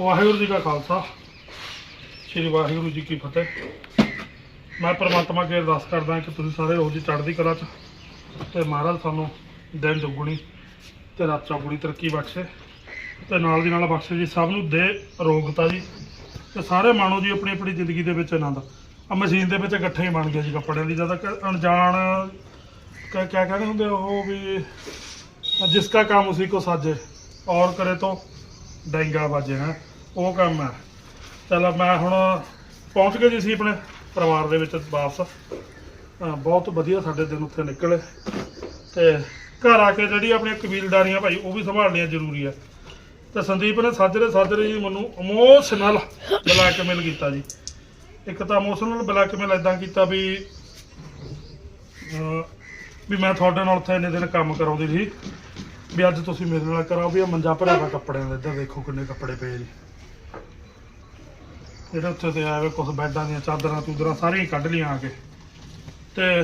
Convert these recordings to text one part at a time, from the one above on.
ਵਾਹਿਗੁਰੂ ਜੀ ਕਾ ਖਾਲਸਾ, ਸ੍ਰੀ ਵਾਹਿਗੁਰੂ ਜੀ ਕੀ ਫਤਿਹ। ਮੈਂ ਪਰਮਾਤਮਾ ਅੱਗੇ ਅਰਦਾਸ ਕਰਦਾ ਕਿ ਤੁਸੀਂ ਸਾਰੇ ਰੋਜ਼ ਹੀ ਚੜ੍ਹਦੀ ਕਲਾ ਚ ਤੇ ਮਹਾਰਾਜ ਸਾਨੂੰ ਦਿਨ ਦੁੱਗਣੀ ਤੇ ਰਾਤ ਚੌਗੁਣੀ ਤਰੱਕੀ ਬਖਸ਼ੇ ਤੇ ਨਾਲ ਦੀ ਨਾਲ ਬਖਸ਼ੇ ਜੀ, ਸਭ ਨੂੰ ਦੇ ਰੋਗਤਾ ਜੀ ਤੇ ਸਾਰੇ ਮਾਣੋ ਜੀ ਆਪਣੀ ਆਪਣੀ ਜ਼ਿੰਦਗੀ ਦੇ ਵਿੱਚ ਆਨੰਦ। ਆ ਮਸ਼ੀਨ ਦੇ ਵਿੱਚ ਇਕੱਠੇ ਹੀ ਬਣ ਗਿਆ ਜੀ ਕੱਪੜਿਆਂ ਦੀ ਜ਼ਿਆਦਾ ਅਣਜਾਣ ਕਿਆ ਕਿਆ ਕਹਿੰਦੇ ਹੁੰਦੇ ਉਹ ਵੀ, ਜਿਸ ਕਾ ਕੰਮ ਉਸੇ ਕੋ ਸਾਜੇ, ਔਰ ਕਰੇ ਤੋਂ ਡੈਂਗਾ ਬਾਜੇ ਹੈ ਉਹ ਕੰਮ ਹੈ ਚਲ ਮੈਂ ਹੁਣ ਪਹੁੰਚ ਗਏ ਜੀ ਸੀ ਆਪਣੇ ਪਰਿਵਾਰ ਦੇ ਵਿੱਚ ਵਾਪਸ। ਬਹੁਤ ਵਧੀਆ ਸਾਡੇ ਦਿਨ ਉੱਥੇ ਨਿਕਲੇ। ਤੇ ਘਰ ਆ ਕੇ ਜਿਹੜੀ ਆਪਣੀਆਂ ਕਬੀਲਦਾਰੀਆਂ ਭਾਈ, ਉਹ ਵੀ ਸੰਭਾਲਣੀਆਂ ਜ਼ਰੂਰੀ ਹੈ ਤੇ ਸੰਦੀਪ ਨੇ ਸਾਜਰੇ ਸਾਜਰੇ ਜੀ ਮੈਨੂੰ ਇਮੋਸ਼ਨਲ ਬਲੈਕਮੇਲ ਕੀਤਾ ਜੀ। ਇੱਕ ਤਾਂ ਇਮੋਸ਼ਨਲ ਬਲੈਕਮੇਲ ਇਦਾਂ ਕੀਤਾ ਵੀ ਵੀ ਮੈਂ ਤੁਹਾਡੇ ਨਾਲ ਉੱਥੇ ਇੰਨੇ ਦਿਨ ਕੰਮ ਕਰਾਉਂਦੀ ਸੀ ਵੀ ਅੱਜ ਤੁਸੀਂ ਮੇਰੇ ਨਾਲ ਕਰਾਓ ਵੀ ਇਹ ਮੰਜਾ ਭਰਿਆ ਵਾ ਕੱਪੜਿਆਂ ਦਾ, ਇੱਧਰ ਦੇਖੋ ਕਿੰਨੇ ਕੱਪੜੇ ਪਏ ਜੀ ਜਿਹੜਾ ਉੱਥੇ ਤੇ ਆਏ ਕੁਝ ਬੈੱਡਾਂ ਦੀਆਂ ਚਾਦਰਾਂ ਚੂਦਰਾਂ ਸਾਰੀਆਂ ਕੱਢ ਲਈਆਂ ਆ ਕੇ। ਤੇ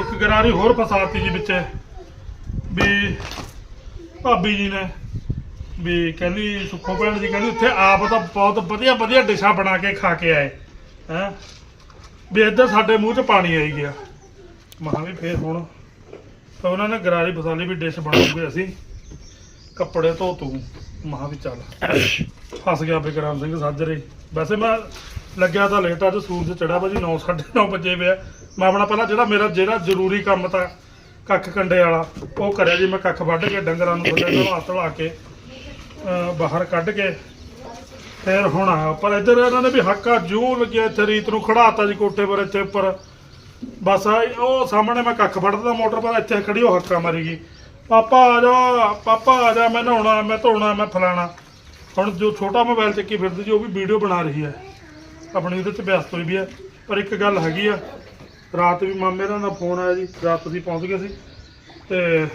ਇੱਕ ਗਰਾਰੀ ਹੋਰ ਫਸਾਤੀ ਜੀ ਵਿੱਚ ਵੀ ਭਾਬੀ ਜੀ ਨੇ, ਵੀ ਕਹਿੰਦੀ, ਸੁੱਖੋ ਭੈਣ ਜੀ ਕਹਿੰਦੀ, ਉੱਥੇ ਆਪ ਤਾਂ ਬਹੁਤ ਵਧੀਆ ਵਧੀਆ ਡਿਸ਼ਾਂ ਬਣਾ ਕੇ ਖਾ ਕੇ ਆਏ, ਹੈ। ਵੀ ਇੱਧਰ ਸਾਡੇ ਮੂੰਹ 'ਚ ਪਾਣੀ ਆਈ ਗਿਆ। ਮਹਾਂ ਵੀ ਫੇਰ ਹੁਣ ਤਾਂ ਉਹਨਾਂ ਨੇ ਗਰਾਰੀ ਫਸਾਲੀ ਵੀ ਡਿਸ਼ ਬਣਾਉਂਗੇ ਅਸੀਂ। ਕੱਪੜੇ ਧੋ ਤੂੰ। ਮਹਾਂ ਵੀ ਚੱਲ। ਫਸ ਗਿਆ ਬਿਕਰਮ ਸਿੰਘ ਸਾਜਰੇ। ਵੈਸੇ ਮੈਂ ਲੱਗਿਆ ਤਾਂ ਲੇਟ ਅੱਜ ਸੂਰਜ ਚੜਿਆ ਭਾਜੀ 9 9:30 ਵਜੇ ਪਿਆ। ਮੈਂ ਆਪਣਾ ਪਹਿਲਾਂ ਜਿਹੜਾ ਮੇਰਾ ਜਿਹੜਾ ਜ਼ਰੂਰੀ ਕੰਮ ਤਾਂ ਕੱਖ ਕੰਡੇ ਵਾਲਾ, ਉਹ ਕਰਿਆ ਜੀ। ਮੈਂ ਕੱਖ ਵੱਢ ਕੇ ਡੰਗਰਾਂ ਨੂੰ ਥੱਲੇ ਨਵਾ ਧਵਾ ਕੇ ਬਾਹਰ ਕੱਢ ਕੇ, ਫੇਰ ਹੁਣ ਆਇਆ ਪਰ ਇੱਧਰ ਇਹਨਾਂ ਨੇ ਵੀ ਹੱਕਾ ਜੂ ਲੱਗਿਆ ਇੱਥੇ, ਰੀਤ ਨੂੰ ਖੜਾਤਾ ਜੀ ਕੋਠੇ ਪਰ, ਇੱਥੇ ਉੱਪਰ। ਬਸ ਆ, ਉਹ ਸਾਹਮਣੇ ਮੈਂ ਕੱਖ ਫੜਦਾ, ਮੋਟਰ ਪਰ ਇੱਥੇ ਖੜੀ ਉਹ ਹੱਕਾ ਮਾਰੀ ਗਈ ਪਾਪਾ ਆ ਜਾ, ਪਾਪਾ ਆ ਜਾ, ਮੈਂ ਨਹਾਉਣਾ, ਮੈਂ ਧੋਣਾ, ਮੈਂ ਫਲਾਣਾ। ਹੁਣ ਜੋ ਛੋਟਾ ਮੋਬਾਈਲ ਚੱਕੀ ਫਿਰਦੀ ਜੀ ਉਹ ਵੀ ਵੀਡੀਓ ਬਣਾ ਰਹੀ ਹੈ। ਆਪਣੀ ਉਹਦੇ ਚ ਵਿਅਸਤ ਹੋਈ ਵੀ ਹੈ। ਪਰ ਇੱਕ ਗੱਲ ਹੈਗੀ ਆ, ਰਾਤ ਵੀ ਮਾਮੇ ਦਾ ਫੋਨ ਆਇਆ ਜੀ, ਰਾਤ ਅਸੀਂ ਪਹੁੰਚ ਗਏ ਸੀ। ਤੇ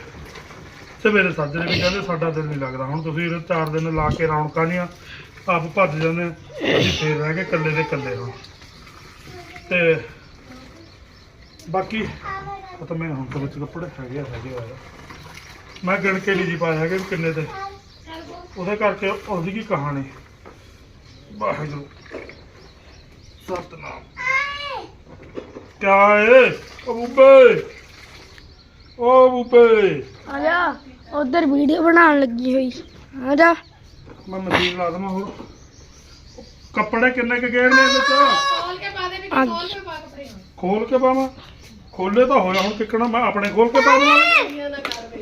ਸਵੇਰੇ ਸਾਜਰੇ ਵੀ ਕਹਿੰਦੇ ਸਾਡਾ ਦਿਲ ਨਹੀਂ ਲੱਗਦਾ। ਹੁਣ ਤੁਸੀਂ ਇਹ ਚਾਰ ਦਿਨ ਲਾ ਕੇ ਰੌਣਕਾਂ ਨਹੀਂ ਆਪ ਭੱਜ ਜਾਂਦੇ ਆ। ਅਸੀਂ ਫੇਰ ਰਹਿ ਗਏ ਇਕੱਲੇ ਦੇ ਇਕੱਲੇ ਹਾਂ ਤੇ ਬਾਕੀ ਉਹ ਤਾਂ ਮੈਂ ਹੁਣ ਤਾਂ ਵਿੱਚ ਕੱਪੜੇ ਹੈਗੇ ਆ ਹੈਗੇ ਆ। ਮੈਂ ਗਿਣ ਕੇ ਨਹੀਂ ਜੀ ਪਾਇਆ ਹੈਗੇ ਵੀ ਕਿੰਨੇ ਤੇ ਉਹਦੇ ਕਰਕੇ ਉਹਦੀ ਕੀ ਕਹਾਣੀ। ਵਾਹਿਗੁਰੂ। ਸਤਨਾਮ। ਕਿਆ ਏ? ਓ ਬੂਬੇ। ਓ ਬੂਬੇ। ਆ ਜਾ ਉਧਰ ਵੀਡੀਓ ਬਣਾਉਣ ਲੱਗੀ ਹੋਈ। ਆ ਜਾ। ਮੈਂ ਮਸ਼ੀਨ ਲਾ ਦਵਾਂ ਹੋਰ। ਕੱਪੜੇ ਕਿੰਨੇ ਕੁ ਗਏ ਨੇ ਇਹਦੇ ਚ? ਆ ਖੋਲ ਕੇ ਪਾਵਾਂ? ਖੋਲੇ ਤਾਂ ਹੋਇਆ ਹੁਣ ਕਿੱਕਣਾ ਮੈਂ ਆਪਣੇ ਖੋਲ ਕੇ ਦਵਾਂ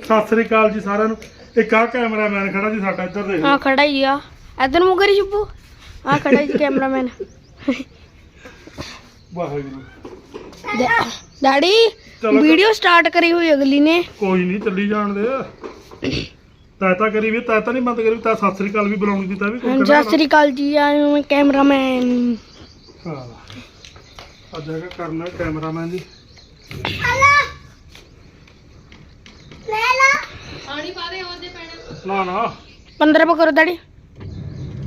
ਸਤਿ ਸ੍ਰੀ ਅਕਾਲ ਜੀ ਸਾਰਿਆਂ ਨੂੰ। ਇੱਕ ਆ ਕੈਮਰਾਮੈਨ ਖੜਾ ਜੀ ਸਾਡਾ ਇੱਧਰ ਦੇਖ ਆ ਖੜਾ ਹੀ ਆ। ਇਧਰ ਨੂੰ ਕਰੀ ਸ਼ੁਭੂ। ਆ ਖੜਾ ਜੀ cameraman. Waheguru. Daddy. Video start ਕਰੀ ਹੋਈ ਅਗਲੀ ਨੇ। ਕੋਈ ਨਹੀਂ ਚੱਲੀ ਜਾਣ ਦੇ। ਤੈ ਤਾਂ ਕਰੀ ਵੀ ਤੈ ਤਾਂ ਨਹੀਂ ਬੰਦ ਕਰੀ ਤੈ ਸਤਿ ਸ੍ਰੀ ਅਕਾਲ ਵੀ ਬੁਲਾਉਣੀ ਦਿੱਤਾ ਵੀ ਕੋਈ ਸਤਿ ਸ੍ਰੀ ਅਕਾਲ ਜੀ ਆ ਮੈਂ ਕੈਮਰਾਮੈਨ। ਹਾਂ। ਅੱਜ ਹੈਗਾ ਕਰਨਾ ਕੈਮਰਾਮੈਨ ਜੀ। ਨਾ ਨਾ। 15 ਪਾ ਕਰੋ ਡੈਡੀ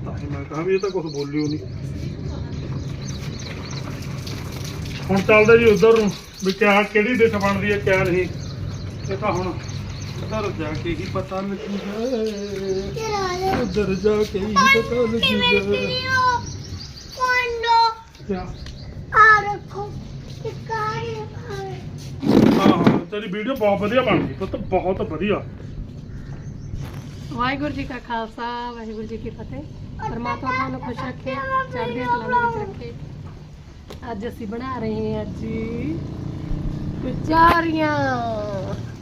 ਤਾਂ ਹੀ ਮੈਂ ਕਹਾਂ ਵੀ ਇਹ ਤਾਂ ਕੁਝ ਬੋਲਿਓ ਨਹੀਂ ਹੁਣ ਚੱਲਦੇ ਜੀ ਉਧਰ ਨੂੰ ਵੀ ਕਿਆ ਕਿਹੜੀ ਡਿਸ਼ ਬਣਦੀ ਹੈ ਕਿਆ ਨਹੀਂ। ਇਹ ਤਾਂ ਹੁਣ ਉਧਰ ਜਾ ਕੇ ਹੀ ਪਤਾ ਲੱਗੂਗਾ ਉਧਰ ਜਾ ਕੇ ਹੀ ਪਤਾ ਲੱਗੂਗਾ ਕਿਆ? ਹਾਂ ਹਾਂ ਤੇਰੀ ਵੀਡੀਓ ਬਹੁਤ ਵਧੀਆ ਬਣ ਗਈ ਪੁੱਤ ਬਹੁਤ ਵਧੀਆ। ਵਾਹਿਗੁਰੂ ਜੀ ਕਾ ਖਾਲਸਾ ਵਾਹਿਗੁਰੂ ਜੀ ਕੀ ਫਤਿਹ। ਪਰਮਾਤਮਾ ਤੁਹਾਨੂੰ ਖੁਸ਼ ਰੱਖੇ ਚੜ੍ਹਦੀਆਂ ਕਲਾਂ ਵਿੱਚ ਰੱਖੇ। ਅੱਜ ਅਸੀਂ ਬਣਾ ਰਹੇ ਹਾਂ ਜੀ ਕਚਾਰੀਆਂ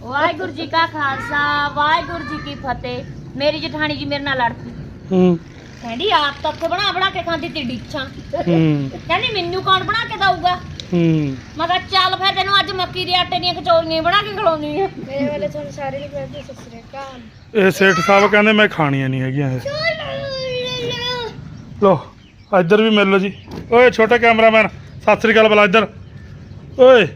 ਵਾਹਿਗੁਰੂ ਜੀ ਕਾ ਖਾਲਸਾ ਵਾਹਿਗੁਰੂ ਜੀ ਕੀ ਫਤਿਹ। ਮੇਰੀ ਜਠਾਣੀ ਜੀ ਮੇਰੇ ਨਾਲ ਲੜ ਪਈ ਹੂੰ। ਕਹਿੰਦੀ ਆਪ ਤਾਂ ਉੱਥੇ ਬਣਾ ਬਣਾ ਕੇ ਖਾਂਦੀ ਤੀ ਡਿੱਛਾਂ ਹੂੰ। ਕਹਿੰਦੀ ਮੈਨੂੰ ਕੌਣ ਬਣਾ ਕੇ ਦਊਗਾ? ਹੂੰ। ਮੈਂ ਕਿਹਾ ਚੱਲ ਫਿਰ ਤੈਨੂੰ ਅੱਜ ਮੱਕੀ ਦੇ ਆਟੇ ਦੀਆਂ ਕਚੌਰੀਆਂ ਹੀ ਬਣਾ ਕੇ ਖਿਲਾਉਣੀ ਆ ਮੇਰੇ ਵਾਲੇ ਤੁਹਾਨੂੰ ਸਾਰੇ ਨੂੰ ਕਹਿੰਦੇ ਸਤਿ ਸ੍ਰੀ ਅਕਾਲ ਇਹ ਸੇਠ ਸਾਹਿਬ ਕਹਿੰਦੇ ਮੈਂ ਖਾਣੀਆਂ ਨਹੀਂ ਹੈਗੀਆਂ ਇਹ। ਲੋ ਇੱਧਰ ਵੀ ਮਿਲ ਲਓ ਜੀ। ਓਏ ਛੋਟਾ ਕੈਮਰਾਮੈਨ ਸਤਿ ਸ੍ਰੀ ਅਕਾਲ ਬਲਾ ਇੱਧਰ। ਓਏ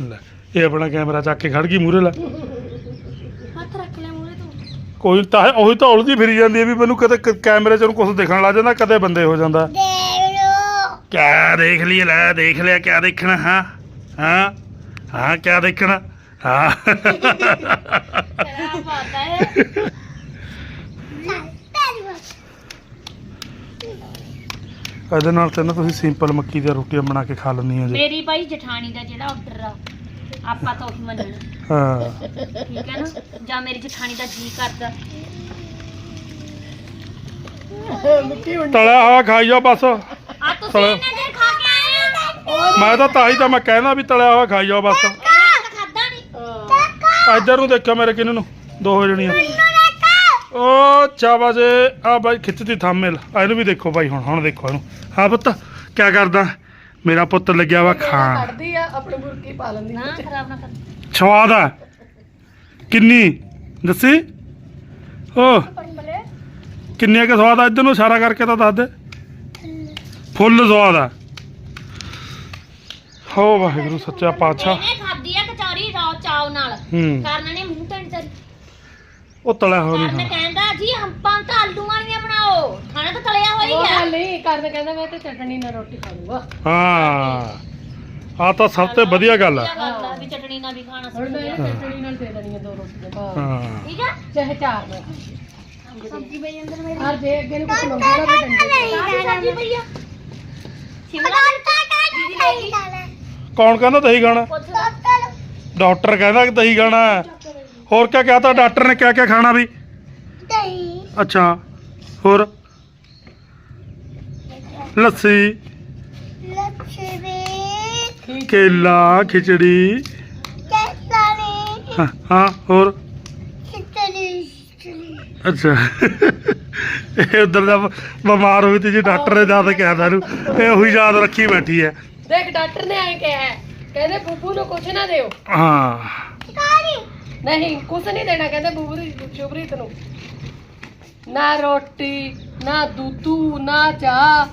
ਲੈ ਇਹ ਆਪਣਾ ਕੈਮਰਾ ਚੱਕ ਕੇ ਖੜ ਗਈ ਮੂਰੇ ਲੈ। ਹੱਥ ਰੱਖ ਲੈ ਮੂਰੇ ਤੋਂ। ਕੋਈ ਤਾਂ ਉਹੀ ਤਾਂ ਉਲਝੀ ਫਿਰੀ ਜਾਂਦੀ ਹੈ ਵੀ ਮੈਨੂੰ ਕਦੇ ਕ- ਕੈਮਰੇ 'ਚ ਨੂੰ ਕੁਝ ਦਿਖਣ ਲੱਗ ਜਾਂਦਾ ਕਦੇ ਬੰਦੇ ਹੋ ਜਾਂਦਾ। ਕਿਆ ਦੇਖ ਲਈ ਲੈ ਦੇਖ ਲਿਆ ਕਿਆ ਦੇਖਣਾ ਹਾਂ ਹਾਂ ਹਾਂ ਕਿਆ ਦੇਖਣਾ ਹਾਂ। ਤੇਰਾ ਪਤਾ ਹੈ। ਇਹਦੇ ਨਾਲ ਤੇ ਨਾ ਤੁਸੀਂ ਸਿੰਪਲ ਮੱਕੀ ਦੀਆਂ ਰੋਟੀਆਂ ਬਣਾ ਕੇ ਖਾ ਲੈਂਦੀਆਂ ਜੀ। ਮੇਰੀ ਭਾਈ ਜਠਾਣੀ ਦਾ ਜਿਹੜਾ ਆਰਡਰ ਆ ਆਪਾਂ ਤਾਂ ਉਹੀ ਮੰਨਣਾ। ਹਾਂ। ਠੀਕ ਹੈ ਨਾ? ਜਾਂ ਮੇਰੀ ਜਠਾਣੀ ਦਾ ਜੀ ਕਰਦਾ। ਤਲਿਆ ਹੋਇਆ ਖਾਈ ਜਾਓ ਬਸ। ਆ ਤੁਸੀਂ ਚਲੋ। ਇੰਨੇ ਦਿਨ ਖਾ ਕੇ ਆਏ ਆ? ਮੈਂ ਤਾਂ ਤਾਂ ਹੀ ਤਾਂ ਮੈਂ ਕਹਿਣਾ ਵੀ ਤਲਿਆ ਹੋਇਆ ਖਾਈ ਜਾਓ ਬਸ। ਖਾਦਾ ਨਹੀਂ ਇੱਧਰ ਨੂੰ ਦੇਖਿਓ ਮੇਰੇ ਕਿੰਨ ਨੂੰ ਦੋ ਹੋ ਜਣੀਆਂ। ਓ ਚਾਵਾਜੇ ਆ ਬਾਈ ਖਿੱਚਦੀ ਥੰਮੇਲ ਆ ਇਹਨੂੰ ਵੀ ਦੇਖੋ ਬਾਈ ਹੁਣ ਹੁਣ ਦੇਖੋ ਇਹਨੂੰ। ਹਾਂ ਪੁੱਤ ਕੀ ਕਰਦਾ? ਮੇਰਾ ਪੁੱਤ ਲੱਗਿਆ ਵਾ ਖਾਣ। ਕੱਢਦੀ ਆ ਆਪਣੇ ਬੁਰਕੀ ਪਾ ਲੈਂਦੀ ਨਾ ਵਿੱਚ। ਖਰਾਬ ਨਾ ਕਰ। ਸਵਾਦ ਆ। ਕਿੰਨੀ? ਦੱਸੀ? ਓ। ਕਿੰਨੇ ਕੁ ਸਵਾਦ ਆ? ਇੱਧਰ ਨੂੰ ਇਸ਼ਾਰਾ ਕਰਕੇ ਤਾਂ ਦੱਸ ਦੇ। ਫੁੱਲ ਸਵਾਦ ਆ। ਹੋ ਵਾਹਿਗੁਰੂ ਸੱਚਾ ਪਾਤਸ਼ਾਹ। ਇਹਨੇ ਖਾਦੀ ਆ ਕਚੌਰੀ ਰੌ ਚਾਉ ਨਾਲ। ਹੂੰ। ਕਰਨ ਨੇ ਮੂੰਹ ਤੇ ਨਹੀਂ ਉਹ ਤਲਿਆ ਹੋਇਆ ਕਰਨ ਨਹੀਂ ਕਹਿੰਦਾ ਜੀ ਹੰਪਾਂ ਤਾਂ ਆਲੂ ਵਾਲੀਆਂ ਬਣਾਓ। ਖਾਣਾ ਤਾਂ ਤਲਿਆ ਹੋਈ ਉਹ ਗਿਆ ਗੱਲ ਨਹੀਂ ਕਰਨ ਕਹਿੰਦਾ ਮੈਂ ਤੇ ਚਟਣੀ ਨਾਲ ਰੋਟੀ ਖਾ ਲੂੰਗਾ। ਹਾਂ। ਆ ਤਾਂ ਸਭ ਤੋਂ ਵਧੀਆ ਗੱਲ ਆ। ਵਧੀਆ ਗੱਲ ਆ ਵੀ ਚਟਣੀ ਨਾਲ ਵੀ ਖਾਣਾ ਹੁਣ ਮੈਂ ਸਿੱਖ ਇਹ ਲਿਆ। ਚਟਣੀ ਨਾਲ ਦੇ ਦੇਣੀਆਂ ਦੋ ਰੋਟੀਆਂ ਬਸ ਹਾਂ। ਠੀਕ ਆ? ਚਾਹੇ ਚਾਰ ਮੈਂ। ਸਬਜ਼ੀ ਪਈ ਅੰਦਰ ਮੇਰੀ। ਹਰ ਜੇ ਅੱਗੇ ਨੂੰ ਕੁਝ ਮੰਗੂਗਾ ਤਾਂ ਡੰਡੇ ਸਬਜ਼ੀ ਪਈ ਆ। ਕੌਣ ਕਹਿੰਦਾ ਦਹੀਂ ਖਾਣਾ? ਡਾਕਟਰ। ਕਹਿੰਦਾ ਕਿ ਦਹੀਂ ਖਾਣਾ ਹੈ। ਹੋਰ ਕਿਆ ਕਹਤਾ ਡਾਕਟਰ ਨੇ ਕਿਆ ਕਿਆ ਖਾਣਾ ਵੀ? ਦਹੀਂ। ਅੱਛਾ ਹੋਰ? ਲੱਸੀ। ਕੇਲਾ ਖਿਚੜੀ। ਹਾਂ, ਹਾਂ ਹੋਰ? ਖਿਚੜੀ ਖਿਚੜੀ। ਅੱਛਾ। ਇਹ ਉਧਰ ਦਾ ਬਿਮਾਰ ਹੋਈ ਤੇ ਜੀ ਡਾਕਟਰ ਨੇ ਦੱਸ ਕੇ ਆਦਾ ਨੂੰ ਇਹ ਉਹੀ ਯਾਦ ਰੱਖੀ ਬੈਠੀ ਹੈ। ਦੇਖ ਡਾਕਟਰ ਨੇ ਐਂ ਕਿਹਾ ਹੈ ਕਹਿੰਦੇ ਬੂਬੂ ਨੂੰ ਕੁਝ ਨਾ ਦਿਓ। ਹਾਂ। ਨਹੀਂ ਕੁਝ ਨਹੀਂ ਦੇਣਾ ਕਹਿੰਦੇ ਬੂਬੂ ਦੀ ਸ਼ੁਭਰੀਤ ਨੂੰ। ਨਾ ਰੋਟੀ ਨਾ ਦੁੱਧੂ ਨਾ ਚਾਹ